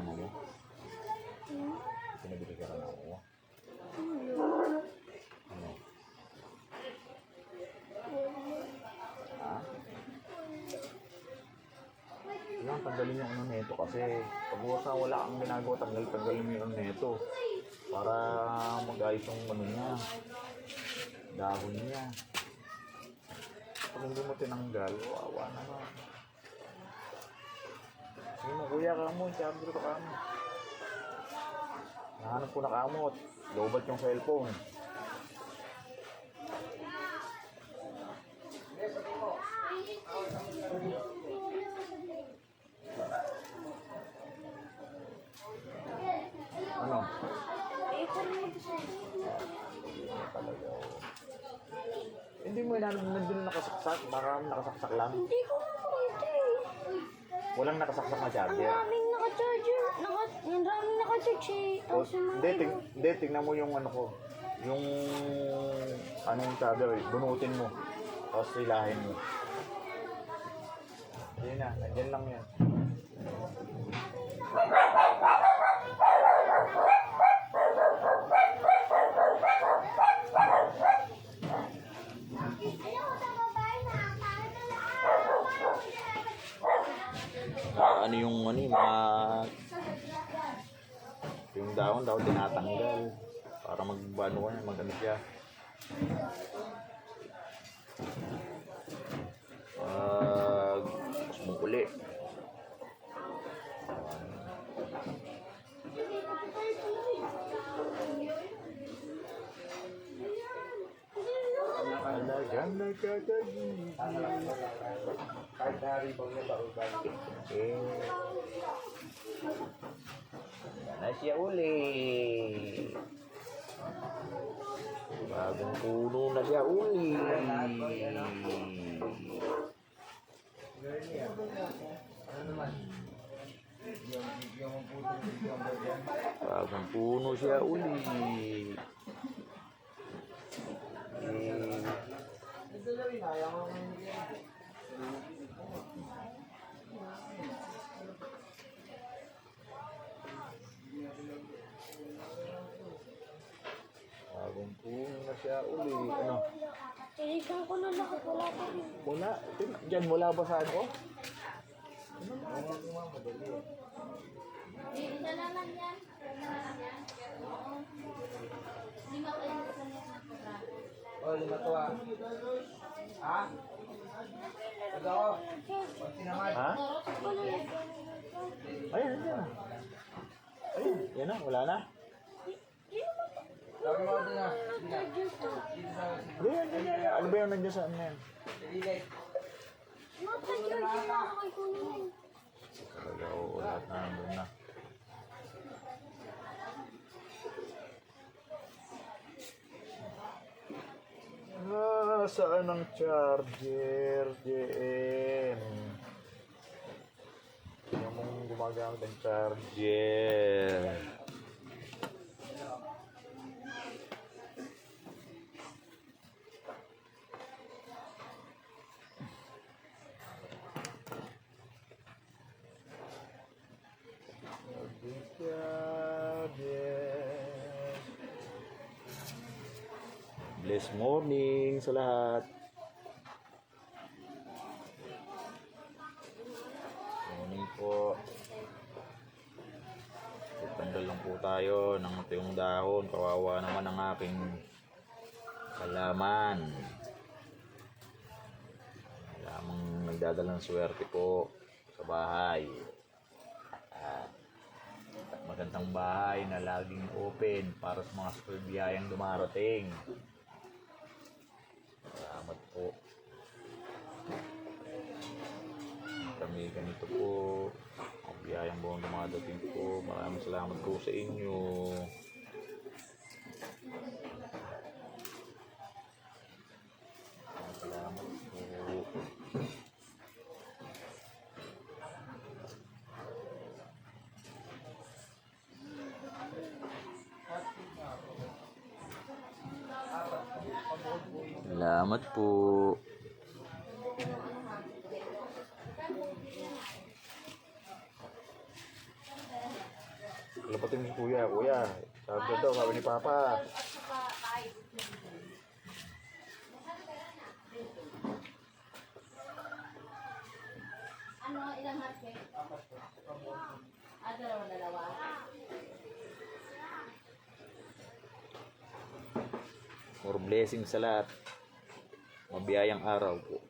amo mo? Pinabili ka ng amo mo? Ano? Ha? Kailangan tanggalin yung ano neto kasi pag sa wala kang ginagawa, tanggal, tanggalin mo yung neto para mag-ayos yung ano niya, dahon niya. Pag hindi mo tinanggal, wawa naman. Mo, kuya ka mo, charger ka mo. Nahanap ko na kamot. Lobat yung cellphone. Ano? Hindi mo inanong nandun nakasaksak, baka nakasaksak lang. Hindi ko. Walang nakasaksak na Ang charger. daming naka-charger. Naka, ang daming naka-charge eh. O, Tapos yung mga Hindi, iba. ting, hindi, tingnan mo yung ano ko. Yung anong charger, eh, bunutin mo. Tapos silahin mo. Hindi na, nandyan lang yan. Ah, ano yung ano yung mga yung dahon daw tinatanggal para magbano ka niya, magano siya. Pag Alagang nagkakagigil. Eh. Na siya uli. Bagong puno na siya uli. Bagong puno siya uli. Eh, bagong puno na siya uli. Ano? Tinigan ko na lahat. Wala pa rin. Wala. Diyan, wala ba sa ano ko? Oh, lima to ah. Ha? Ikaw. Pag sinamad. Ha? Ayun, ayun na. Ayun, yan na, wala na. Sabi mo din ah. Dito na. Charger to. Dito sa Hindi, yan, yan, yan. Ano ba yung nandiyan sa ano yan? Delete. Naka-charger na ako kay kunin. Talaga, oo, lahat na nandun na. Ah, saan ang charger, JM? Yung mong gumagamit ng charger. Bless morning sa lahat. Morning po. Tanggal lang po tayo ng tuyong dahon. Kawawa naman ang aking halaman. Lamang nagdadala ng swerte po sa bahay. At magandang bahay na laging open para sa mga super biyayang dumarating. Salamat po. Kami ganito po. Ang biyayang buong dumadating po. Maraming salamat po sa inyo. Salamat po. Salamat po. Lapatin mo si kuya, kuya. Sabi ko daw, sabi ni Papa. Ano, ilang hot cake? Ah, dalawa, dalawa. More blessings sa lahat. Mabiyayang araw po.